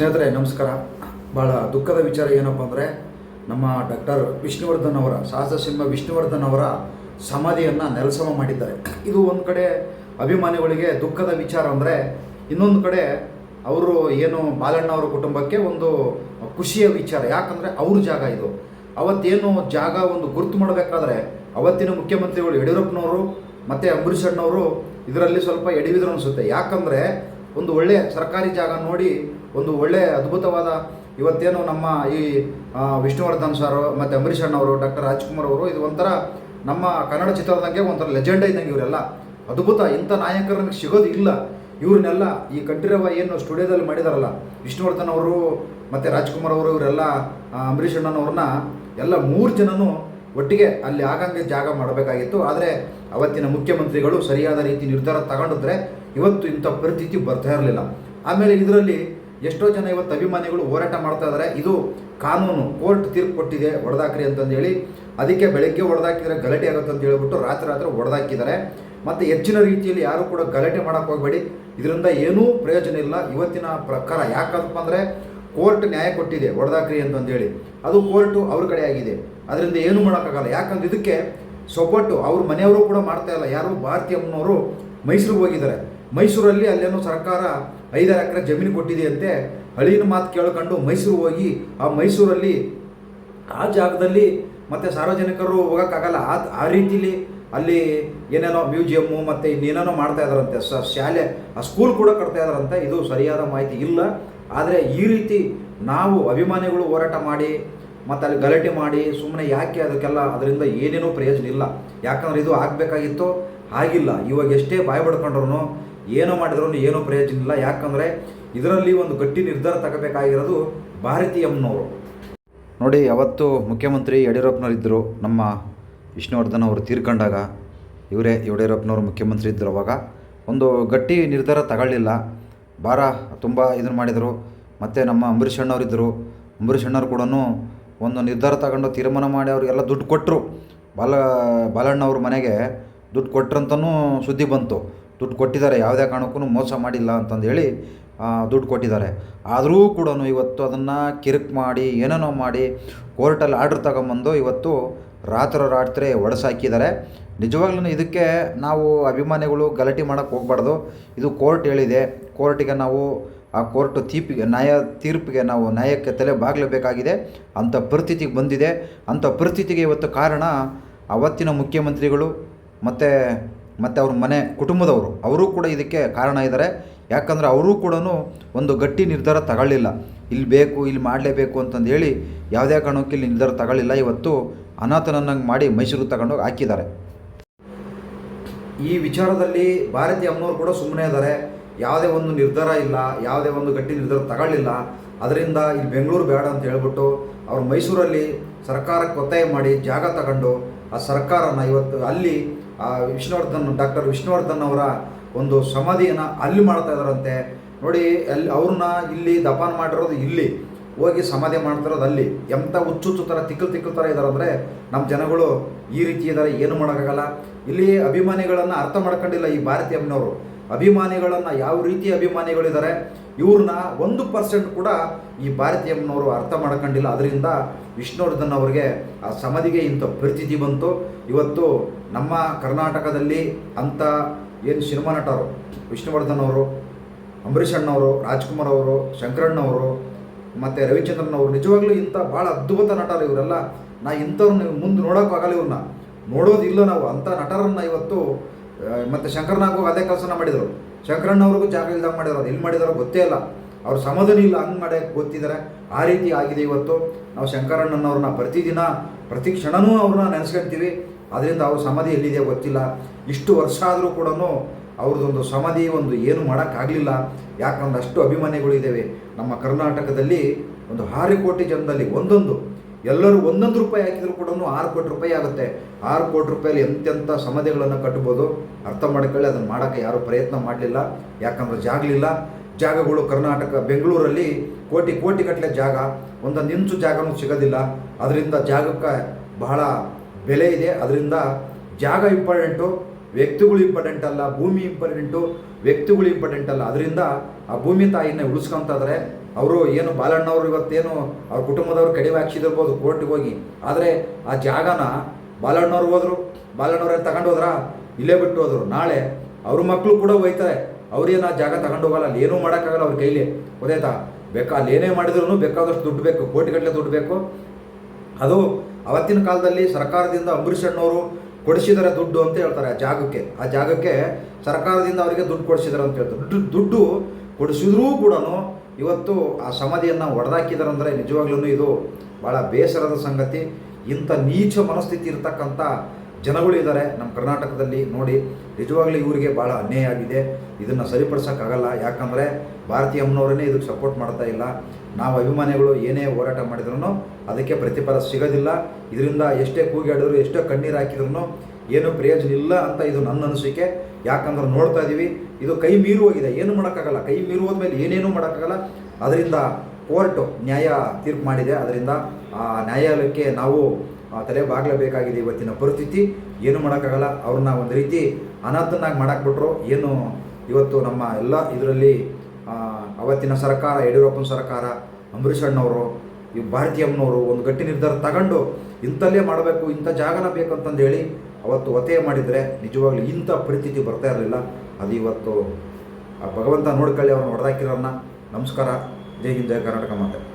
ಸ್ನೇಹಿತರೆ, ನಮಸ್ಕಾರ. ಭಾಳ ದುಃಖದ ವಿಚಾರ ಏನಪ್ಪ ಅಂದರೆ, ನಮ್ಮ ಡಾಕ್ಟರ್ ವಿಷ್ಣುವರ್ಧನ್ ಅವರ ಸಿಂಹ ವಿಷ್ಣುವರ್ಧನ್ ಅವರ ಸಮಾಧಿಯನ್ನು ನೆಲಸಮ ಮಾಡಿದ್ದಾರೆ. ಇದು ಒಂದು ಕಡೆ ಅಭಿಮಾನಿಗಳಿಗೆ ದುಃಖದ ವಿಚಾರ ಅಂದರೆ, ಇನ್ನೊಂದು ಕಡೆ ಅವರು ಏನು ಬಾಲಣ್ಣ ಅವರ ಕುಟುಂಬಕ್ಕೆ ಒಂದು ಖುಷಿಯ ವಿಚಾರ. ಯಾಕಂದರೆ ಅವ್ರ ಜಾಗ ಇದು. ಅವತ್ತೇನು ಜಾಗ ಒಂದು ಗುರುತು ಮಾಡಬೇಕಾದ್ರೆ, ಅವತ್ತಿನ ಮುಖ್ಯಮಂತ್ರಿಗಳು ಯಡಿಯೂರಪ್ಪನವರು ಮತ್ತು ಅಂಬರೀಷ್ ಅಣ್ಣವರು ಇದರಲ್ಲಿ ಸ್ವಲ್ಪ ಎಡವಿದ್ರು ಅನಿಸುತ್ತೆ. ಯಾಕಂದರೆ ಒಂದು ಒಳ್ಳೆಯ ಸರ್ಕಾರಿ ಜಾಗ ನೋಡಿ, ಒಂದು ಒಳ್ಳೆಯ ಅದ್ಭುತವಾದ ಇವತ್ತೇನು ನಮ್ಮ ಈ ವಿಷ್ಣುವರ್ಧನ್ ಸರ್ ಮತ್ತು ಅಂಬರೀಷ್ ಅಣ್ಣವರು ಡಾಕ್ಟರ್ ರಾಜ್ಕುಮಾರ್ ಅವರು, ಇದು ಒಂಥರ ನಮ್ಮ ಕನ್ನಡ ಚಿತ್ರದಂಗೆ ಒಂಥರ ಲೆಜೆಂಡ್ ಇದ್ದಂಗೆ ಇವರೆಲ್ಲ. ಅದ್ಭುತ, ಇಂಥ ನಾಯಕರನ್ನು ಸಿಗೋದು ಇಲ್ಲ. ಇವ್ರನ್ನೆಲ್ಲ ಈ ಕಂಠೀರವ ಏನು ಸ್ಟುಡಿಯೋದಲ್ಲಿ ಮಾಡಿದಾರಲ್ಲ, ವಿಷ್ಣುವರ್ಧನ್ ಅವರು ಮತ್ತು ರಾಜ್ಕುಮಾರ್ ಅವರು, ಇವರೆಲ್ಲ ಅಂಬರೀಷ್ ಅಣ್ಣನವ್ರನ್ನ ಎಲ್ಲ ಮೂರು ಜನನು ಒಟ್ಟಿಗೆ ಅಲ್ಲಿ ಆಗಂಗೆ ಜಾಗ ಮಾಡಬೇಕಾಗಿತ್ತು. ಆದರೆ ಅವತ್ತಿನ ಮುಖ್ಯಮಂತ್ರಿಗಳು ಸರಿಯಾದ ರೀತಿ ನಿರ್ಧಾರ ತಗೊಂಡಿದ್ರೆ ಇವತ್ತು ಇಂಥ ಪರಿಸ್ಥಿತಿ ಬರ್ತಾ ಇರಲಿಲ್ಲ. ಆಮೇಲೆ ಇದರಲ್ಲಿ ಎಷ್ಟೋ ಜನ ಇವತ್ತು ಅಭಿಮಾನಿಗಳು ಹೋರಾಟ ಮಾಡ್ತಾ ಇದ್ದಾರೆ ಇದು ಕಾನೂನು, ಕೋರ್ಟ್ ತೀರ್ಪು ಕೊಟ್ಟಿದೆ ಹೊಡೆದಾಕ್ರಿ ಅಂತಂದೇಳಿ. ಅದಕ್ಕೆ ಬೆಳಗ್ಗೆ ಹೊಡೆದಾಕಿದ್ರೆ ಗಲಾಟೆ ಆಗುತ್ತೆ ಅಂತ ಹೇಳ್ಬಿಟ್ಟು ರಾತ್ರಿ ರಾತ್ರಿ ಹೊಡೆದಾಕಿದ್ದಾರೆ. ಮತ್ತು ಹೆಚ್ಚಿನ ರೀತಿಯಲ್ಲಿ ಯಾರೂ ಕೂಡ ಗಲಾಟೆ ಮಾಡೋಕ್ಕೆ ಹೋಗಬೇಡಿ. ಇದರಿಂದ ಏನೂ ಪ್ರಯೋಜನ ಇಲ್ಲ. ಇವತ್ತಿನ ಪ್ರಕಾರ ಯಾಕಂತಪ್ಪ ಅಂದರೆ ಕೋರ್ಟ್ ನ್ಯಾಯ ಕೊಟ್ಟಿದೆ ಹೊಡೆದಾಕ್ರಿ ಅಂತಂದೇಳಿ. ಅದು ಕೋರ್ಟು ಅವ್ರ ಕಡೆ ಆಗಿದೆ. ಅದರಿಂದ ಏನು ಮಾಡೋಕ್ಕಾಗಲ್ಲ. ಯಾಕಂದ್ರೆ ಇದಕ್ಕೆ ಸೊಬ್ಬಟ್ಟು ಅವ್ರ ಮನೆಯವರು ಕೂಡ ಮಾಡ್ತಾ ಇಲ್ಲ. ಯಾರು ಭಾರತೀಯ ಅಮ್ಮನವರು ಮೈಸೂರಿಗೆ ಹೋಗಿದ್ದಾರೆ. ಮೈಸೂರಲ್ಲಿ ಅಲ್ಲೇನೋ ಸರ್ಕಾರ ಐದಾರು ಎಕರೆ ಜಮೀನು ಕೊಟ್ಟಿದೆಯಂತೆ, ಹಳಿನ ಮಾತು ಕೇಳ್ಕೊಂಡು ಮೈಸೂರು ಹೋಗಿ ಆ ಮೈಸೂರಲ್ಲಿ ಆ ಜಾಗದಲ್ಲಿ ಮತ್ತು ಸಾರ್ವಜನಿಕರು ಹೋಗೋಕ್ಕಾಗಲ್ಲ. ಆ ಆ ರೀತಿಲಿ ಅಲ್ಲಿ ಏನೇನೋ ಮ್ಯೂಸಿಯಮ್ಮು ಮತ್ತು ಇನ್ನೇನೇನೋ ಮಾಡ್ತಾ ಇದ್ದಾರಂತೆ ಸ, ಶಾಲೆ, ಆ ಸ್ಕೂಲ್ ಕೂಡ ಕಟ್ತಾ ಇದ್ದಾರಂತೆ ಇದು ಸರಿಯಾದ ಮಾಹಿತಿ ಇಲ್ಲ. ಆದರೆ ಈ ರೀತಿ ನಾವು ಅಭಿಮಾನಿಗಳು ಹೋರಾಟ ಮಾಡಿ, ಮತ್ತು ಅಲ್ಲಿ ಗಲಾಟೆ ಮಾಡಿ ಸುಮ್ಮನೆ ಯಾಕೆ ಅದಕ್ಕೆಲ್ಲ ಅದರಿಂದ ಏನೇನೋ ಪ್ರಯೋಜನ ಇಲ್ಲ. ಯಾಕಂದ್ರೆ ಇದು ಆಗಬೇಕಾಗಿತ್ತು, ಆಗಿಲ್ಲ. ಇವಾಗ ಎಷ್ಟೇ ಬಾಯ್ ಬಡ್ಕೊಂಡ್ರು ಏನೋ ಮಾಡಿದ್ರು ಏನೂ ಪ್ರಯೋಜನ ಇಲ್ಲ. ಯಾಕಂದರೆ ಇದರಲ್ಲಿ ಒಂದು ಗಟ್ಟಿ ನಿರ್ಧಾರ ತಗಬೇಕಾಗಿರೋದು ಭಾರತೀಯ ಅಮ್ಮನವರು ನೋಡಿ, ಅವತ್ತು ಮುಖ್ಯಮಂತ್ರಿ ಯಡಿಯೂರಪ್ಪನವರಿದ್ದರು. ನಮ್ಮ ವಿಷ್ಣುವರ್ಧನ್ ಅವರು ತೀರ್ಕೊಂಡಾಗ ಇವರೇ ಯಡಿಯೂರಪ್ಪನವರು ಮುಖ್ಯಮಂತ್ರಿ ಇದ್ದರು ಅವಾಗ. ಒಂದು ಗಟ್ಟಿ ನಿರ್ಧಾರ ತಗೊಳ್ಳಿಲ್ಲ. ಭಾರ ತುಂಬ ಇದನ್ನು ಮಾಡಿದರು. ಮತ್ತು ನಮ್ಮ ಅಂಬರೀಷ್ ಅಣ್ಣವರಿದ್ದರು ಅಂಬರೀಷ್ ಅಣ್ಣವ್ರು ಕೂಡ ಒಂದು ನಿರ್ಧಾರ ತಗೊಂಡು ತೀರ್ಮಾನ ಮಾಡಿ ಅವ್ರಿಗೆಲ್ಲ ದುಡ್ಡು ಕೊಟ್ಟರು ಬಾಲ ಬಾಲಣ್ಣವ್ರ ಮನೆಗೆ ದುಡ್ಡು ಕೊಟ್ರಂತನೂ ಸುದ್ದಿ ಬಂತು. ದುಡ್ಡು ಕೊಟ್ಟಿದ್ದಾರೆ, ಯಾವುದೇ ಕಾರಣಕ್ಕೂ ಮೋಸ ಮಾಡಿಲ್ಲ ಅಂತಂದು ಹೇಳಿ ದುಡ್ಡು ಕೊಟ್ಟಿದ್ದಾರೆ. ಆದರೂ ಕೂಡ ಇವತ್ತು ಅದನ್ನು ಕಿರಿಕ್ ಮಾಡಿ, ಏನೇನೋ ಮಾಡಿ ಕೋರ್ಟಲ್ಲಿ ಆರ್ಡ್ರ್ ತಗೊಂಬಂದು ಇವತ್ತು ರಾತ್ರಿ ರಾತ್ರಿ ಒಡೆಸಾಕಿದ್ದಾರೆ ನಿಜವಾಗ್ಲೂ ಇದಕ್ಕೆ ನಾವು ಅಭಿಮಾನಿಗಳು ಗಲಾಟೆ ಮಾಡೋಕ್ಕೆ ಹೋಗ್ಬಾರ್ದು. ಇದು ಕೋರ್ಟ್ ಹೇಳಿದೆ. ಕೋರ್ಟಿಗೆ ನಾವು, ಆ ಕೋರ್ಟ್ ತೀರ್ಪಿಗೆ ನ್ಯಾಯ ತೀರ್ಪಿಗೆ ನಾವು ನ್ಯಾಯಕ್ಕೆ ತಲೆ ಬಾಗಲೇಬೇಕಾಗಿದೆ. ಅಂಥ ಪರಿಸ್ಥಿತಿಗೆ ಬಂದಿದೆ. ಅಂಥ ಪರಿಸ್ಥಿತಿಗೆ ಇವತ್ತು ಕಾರಣ ಅವತ್ತಿನ ಮುಖ್ಯಮಂತ್ರಿಗಳು ಮತ್ತು ಮತ್ತು ಅವ್ರ ಮನೆ ಕುಟುಂಬದವರು, ಅವರೂ ಕೂಡ ಇದಕ್ಕೆ ಕಾರಣ ಇದ್ದಾರೆ ಯಾಕಂದರೆ ಅವರೂ ಕೂಡ ಒಂದು ಗಟ್ಟಿ ನಿರ್ಧಾರ ತಗೊಳ್ಳಿಲ್ಲ. ಇಲ್ಲಿ ಬೇಕು, ಇಲ್ಲಿ ಮಾಡಲೇಬೇಕು ಅಂತಂದು ಹೇಳಿ ಯಾವುದೇ ಕಾರಣಕ್ಕೆ ಇಲ್ಲಿ ನಿರ್ಧಾರ ತಗೊಳ್ಳಿಲ್ಲ. ಇವತ್ತು ಅನಾಥನನ್ನಂಗೆ ಮಾಡಿ ಮೈಸೂರು ತಗೊಂಡೋಗಿ ಹಾಕಿದ್ದಾರೆ. ಈ ವಿಚಾರದಲ್ಲಿ ಭಾರತಿ ಅಮ್ಮನವರು ಕೂಡ ಸುಮ್ಮನೆ ಇದ್ದಾರೆ ಯಾವುದೇ ಒಂದು ನಿರ್ಧಾರ ಇಲ್ಲ, ಯಾವುದೇ ಒಂದು ಗಟ್ಟಿ ನಿರ್ಧಾರ ತಗೊಳ್ಳಿಲ್ಲ. ಅದರಿಂದ ಇಲ್ಲಿ ಬೆಂಗಳೂರು ಬೇಡ ಅಂತ ಹೇಳ್ಬಿಟ್ಟು ಅವರು ಮೈಸೂರಲ್ಲಿ ಸರ್ಕಾರಕ್ಕೆ ಒತ್ತಾಯ ಮಾಡಿ ಜಾಗ ತಗೊಂಡು ಆ ಸರ್ಕಾರನ ಇವತ್ತು ಅಲ್ಲಿ ವಿಷ್ಣುವರ್ಧನ್, ಡಾಕ್ಟರ್ ವಿಷ್ಣುವರ್ಧನ್ ಅವರ ಒಂದು ಸಮಾಧಿಯನ್ನು ಅಲ್ಲಿ ಮಾಡ್ತಾ ಇದ್ದಾರಂತೆ. ನೋಡಿ, ಅಲ್ಲಿ ಅವ್ರನ್ನ ಇಲ್ಲಿ ದಫಾನ್ ಮಾಡಿರೋದು ಇಲ್ಲಿ, ಹೋಗಿ ಸಮಾಧಿ ಮಾಡ್ತಿರೋದು ಅಲ್ಲಿ. ಎಂಥ ಹುಚ್ಚುಚ್ಚು ಥರ, ತಿಕ್ಕಲ್ ತಿಕ್ಕಲ್ ಥರ ಇದ್ದಾರೆ ನಮ್ಮ ಜನಗಳು ಈ ರೀತಿ ಇದ್ದಾರೆ ಏನು ಮಾಡೋಕ್ಕಾಗಲ್ಲ. ಇಲ್ಲಿ ಅಭಿಮಾನಿಗಳನ್ನು ಅರ್ಥ ಮಾಡ್ಕೊಂಡಿಲ್ಲ ಈ ಭಾರತೀಯ ಅಭಿಮಾನಿಗಳನ್ನು ಯಾವ ರೀತಿ ಅಭಿಮಾನಿಗಳಿದ್ದಾರೆ ಇವ್ರನ್ನ ಒಂದು ಪರ್ಸೆಂಟ್ ಕೂಡ ಈ ಭಾರತೀಯಮ್ಮನವರು ಅರ್ಥ ಮಾಡ್ಕೊಂಡಿಲ್ಲ. ಅದರಿಂದ ವಿಷ್ಣುವರ್ಧನ್ ಅವರಿಗೆ ಆ ಸಮಾಧಿಗೆ ಇಂಥ ಪರಿಸ್ಥಿತಿ ಬಂತು. ಇವತ್ತು ನಮ್ಮ ಕರ್ನಾಟಕದಲ್ಲಿ ಅಂಥ ಏನು ಸಿನಿಮಾ ನಟರು ವಿಷ್ಣುವರ್ಧನ್ ಅವರು, ಅಂಬರೀಷ್ ಅಣ್ಣವರು ರಾಜ್ಕುಮಾರ್ ಅವರು ಶಂಕರಣ್ಣವರು ಮತ್ತು ರವಿಚಂದ್ರನ್ ಅವರು ನಿಜವಾಗ್ಲೂ ಇಂಥ ಭಾಳ ಅದ್ಭುತ ನಟರು ಇವರೆಲ್ಲ. ನಾ ಇಂಥವ್ರನ್ನ ಮುಂದೆ ನೋಡೋಕ್ಕಾಗಲ್ಲ ಇವ್ರನ್ನ. ನೋಡೋದಿಲ್ಲ ನಾವು. ಅಂಥ ನಟರನ್ನು ಇವತ್ತು ಮತ್ತು ಶಂಕರನಾಗೂ ಅದೇ ಕೆಲಸನ ಮಾಡಿದರು. ಶಂಕರಣ್ಣವ್ರಿಗೂ ಜಾಗ ಇಲ್ದಂಗೆ ಮಾಡಿದಾರೆ ಅದು ಎಲ್ಲಿ ಮಾಡಿದಾರೋ ಗೊತ್ತೇ ಇಲ್ಲ. ಅವ್ರ ಸಮಾಧಾನ ಇಲ್ಲ, ಹಂಗೆ ಮಾಡಿ ಗೊತ್ತಿದ್ದಾರೆ. ಆ ರೀತಿ ಆಗಿದೆ ಇವತ್ತು. ನಾವು ಶಂಕರಣ್ಣನವ್ರನ್ನ ಪ್ರತಿದಿನ, ಪ್ರತಿ ಕ್ಷಣವೂ ಅವ್ರನ್ನ ನೆನೆಸ್ಕೊಂತೀವಿ. ಅದರಿಂದ ಅವ್ರ ಸಮಾಧಿ ಎಲ್ಲಿದೆಯೋ ಗೊತ್ತಿಲ್ಲ. ಇಷ್ಟು ವರ್ಷ ಆದರೂ ಕೂಡ ಅವ್ರದ್ದೊಂದು ಸಮಾಧಿ, ಒಂದು ಏನು ಮಾಡೋಕ್ಕಾಗಲಿಲ್ಲ. ಯಾಕಂದ್ರೆ ಅಷ್ಟು ಅಭಿಮಾನಿಗಳು ಇದ್ದೇವೆ. ನಮ್ಮ ಕರ್ನಾಟಕದಲ್ಲಿ ಒಂದು ಆರು ಕೋಟಿ ಜನದಲ್ಲಿ ಒಂದೊಂದು ಎಲ್ಲರೂ ಒಂದೊಂದು ರೂಪಾಯಿ ಹಾಕಿದ್ರು ಕೂಡ ಆರು ಕೋಟಿ ರೂಪಾಯಿ ಆಗುತ್ತೆ. ಆರು ಕೋಟಿ ರೂಪಾಯಲ್ಲಿ ಎಂತೆಂಥ ಸಮಧಿಗಳನ್ನು ಕಟ್ಬೋದು. ಅರ್ಥ ಮಾಡ್ಕೊಳ್ಳಿ, ಅದನ್ನು ಮಾಡೋಕ್ಕೆ ಯಾರೂ ಪ್ರಯತ್ನ ಮಾಡಲಿಲ್ಲ. ಯಾಕಂದ್ರೆ ಜಾಗಲಿಲ್ಲ ಜಾಗಗಳು ಕರ್ನಾಟಕ, ಬೆಂಗಳೂರಲ್ಲಿ ಕೋಟಿ ಕೋಟಿ ಗಟ್ಟಲೆ ಜಾಗ. ಒಂದೊಂದು ಇಂಚು ಜಾಗನೂ ಸಿಗೋದಿಲ್ಲ. ಅದರಿಂದ ಜಾಗಕ್ಕೆ ಬಹಳ ಬೆಲೆ ಇದೆ. ಅದರಿಂದ ಜಾಗ ಇಂಪಾರ್ಟೆಂಟು, ವ್ಯಕ್ತಿಗಳು ಇಂಪಾರ್ಟೆಂಟ್ ಅಲ್ಲ, ಭೂಮಿ ಇಂಪಾರ್ಟೆಂಟು, ವ್ಯಕ್ತಿಗಳು ಇಂಪಾರ್ಟೆಂಟ್ ಅಲ್ಲ. ಅದರಿಂದ ಆ ಭೂಮಿ ತಾಯಿನ ಇದ್ದಾರೆ ಅವರು ಏನು ಬಾಲಣ್ಣವರು ಇವತ್ತೇನು ಅವ್ರ ಕುಟುಂಬದವ್ರು ಕಡಿಮೆ ಹಾಕ್ಸಿದಿರ್ಬೋದು ಕೋರ್ಟಿಗೆ ಹೋಗಿ. ಆದರೆ ಆ ಜಾಗನ ಬಾಲಣ್ಣವ್ರು ಹೋದ್ರು, ಬಾಲಣ್ಣವ್ರು ತಗೊಂಡು ಹೋದ್ರ? ಇಲ್ಲೇ ಬಿಟ್ಟು ಹೋದರು. ನಾಳೆ ಅವ್ರ ಮಕ್ಕಳು ಕೂಡ ಹೋಯ್ತಾರೆ. ಅವ್ರೇನು ಆ ಜಾಗ ತಗೊಂಡು ಹೋಗಲ್ಲ, ಅಲ್ಲಿ ಏನೂ ಮಾಡೋಕ್ಕಾಗಲ್ಲ ಅವ್ರ ಕೈಲಿ. ಗೊತ್ತಾಯ್ತಾ? ಬೇಕಾ, ಅಲ್ಲಿ ಏನೇ ಮಾಡಿದ್ರು ಬೇಕಾದಷ್ಟು ದುಡ್ಡು ಬೇಕು ಕೋಟಿಗಟ್ಟಲೆ ದುಡ್ಡು ಬೇಕು. ಅದು ಅವತ್ತಿನ ಕಾಲದಲ್ಲಿ ಸರ್ಕಾರದಿಂದ ಅಂಬರೀಷ್ ಅಣ್ಣವರು ಕೊಡಿಸಿದ್ದಾರೆ ದುಡ್ಡು ಅಂತ ಹೇಳ್ತಾರೆ ಆ ಜಾಗಕ್ಕೆ. ಆ ಜಾಗಕ್ಕೆ ಸರ್ಕಾರದಿಂದ ಅವರಿಗೆ ದುಡ್ಡು ಕೊಡಿಸಿದ್ದಾರೆ ಅಂತ ಹೇಳ್ತಾರೆ. ದುಡ್ಡು ದುಡ್ಡು ಕೊಡಿಸಿದ್ರೂ ಕೂಡ ಇವತ್ತು ಆ ಸಮಾಧಿಯನ್ನು ಒಡೆದಾಕಿದಾರಂದರೆ ನಿಜವಾಗ್ಲೂ ಇದು ಭಾಳ ಬೇಸರದ ಸಂಗತಿ. ಇಂಥ ನೀಚ ಮನಸ್ಥಿತಿ ಇರ್ತಕ್ಕಂಥ ಜನಗಳು ಇದ್ದಾರೆ ನಮ್ಮ ಕರ್ನಾಟಕದಲ್ಲಿ ನೋಡಿ. ನಿಜವಾಗ್ಲೂ ಇವರಿಗೆ ಭಾಳ ಅನ್ಯಾಯ ಆಗಿದೆ. ಇದನ್ನು ಸರಿಪಡಿಸೋಕ್ಕಾಗಲ್ಲ. ಯಾಕಂದರೆ ಭಾರತೀಯ ಅಮ್ಮನವರನ್ನೇ ಇದಕ್ಕೆ ಸಪೋರ್ಟ್ ಮಾಡ್ತಾ ಇಲ್ಲ. ನಾವು ಅಭಿಮಾನಿಗಳು ಏನೇ ಹೋರಾಟ ಮಾಡಿದ್ರು ಅದಕ್ಕೆ ಪ್ರತಿಫಲ ಸಿಗೋದಿಲ್ಲ. ಇದರಿಂದ ಎಷ್ಟೇ ಕೂಗಾಡಿದ್ರು ಎಷ್ಟೇ ಕಣ್ಣೀರು ಹಾಕಿದ್ರು ಏನು ಪ್ರಯೋಜನ ಇಲ್ಲ ಅಂತ ಇದು ನನ್ನ ಅನಿಸಿಕೆ. ಯಾಕಂದ್ರೆ ನೋಡ್ತಾ ಇದ್ದೀವಿ ಇದು ಕೈ ಮೀರುವಾಗಿದೆ. ಏನು ಮಾಡೋಕ್ಕಾಗಲ್ಲ. ಕೈ ಮೀರಿ ಹೋದ್ಮೇಲೆ ಏನೇನೂ ಮಾಡೋಕ್ಕಾಗಲ್ಲ. ಅದರಿಂದ ಕೋರ್ಟು ನ್ಯಾಯ ತೀರ್ಪು ಮಾಡಿದೆ. ಅದರಿಂದ ಆ ನ್ಯಾಯಾಲಯಕ್ಕೆ ನಾವು ತಲೆ ಬಾಗಲೇಬೇಕಾಗಿದೆ ಇವತ್ತಿನ ಪರಿಸ್ಥಿತಿ. ಏನು ಮಾಡೋಕ್ಕಾಗಲ್ಲ. ಅವ್ರನ್ನ ಒಂದು ರೀತಿ ಅನಾಥನಾಗಿ ಮಾಡಾಕ್ಬಿಟ್ರು. ಏನು ಇವತ್ತು ನಮ್ಮ ಎಲ್ಲ ಇದರಲ್ಲಿ ಅವತ್ತಿನ ಸರ್ಕಾರ, ಯಡಿಯೂರಪ್ಪನ ಸರ್ಕಾರ ಅಂಬರೀಷ್ ಅಣ್ಣವರು ಈ ಭಾರತೀಯಮ್ಮನವರು ಒಂದು ಗಟ್ಟಿ ನಿರ್ಧಾರ ತಗೊಂಡು ಇಂಥಲ್ಲೇ ಮಾಡಬೇಕು, ಇಂಥ ಜಾಗನ ಬೇಕು ಅಂತಂದು ಹೇಳಿ ಅವತ್ತು ಒತ್ತೆ ಮಾಡಿದರೆ ನಿಜವಾಗ್ಲೂ ಇಂಥ ಪರಿಸ್ಥಿತಿ ಬರ್ತಾ ಇರಲಿಲ್ಲ. ಅದು ಇವತ್ತು ಆ ಭಗವಂತ ನೋಡ್ಕೊಳ್ಳಿ, ಅವ್ರನ್ನ ಹೊಡೆದಾಕಿರೋನ್ನ ನಮಸ್ಕಾರ. ಜೈ ಹಿಂದ್ ಜಯ ಕರ್ನಾಟಕ ಮಾತೆ.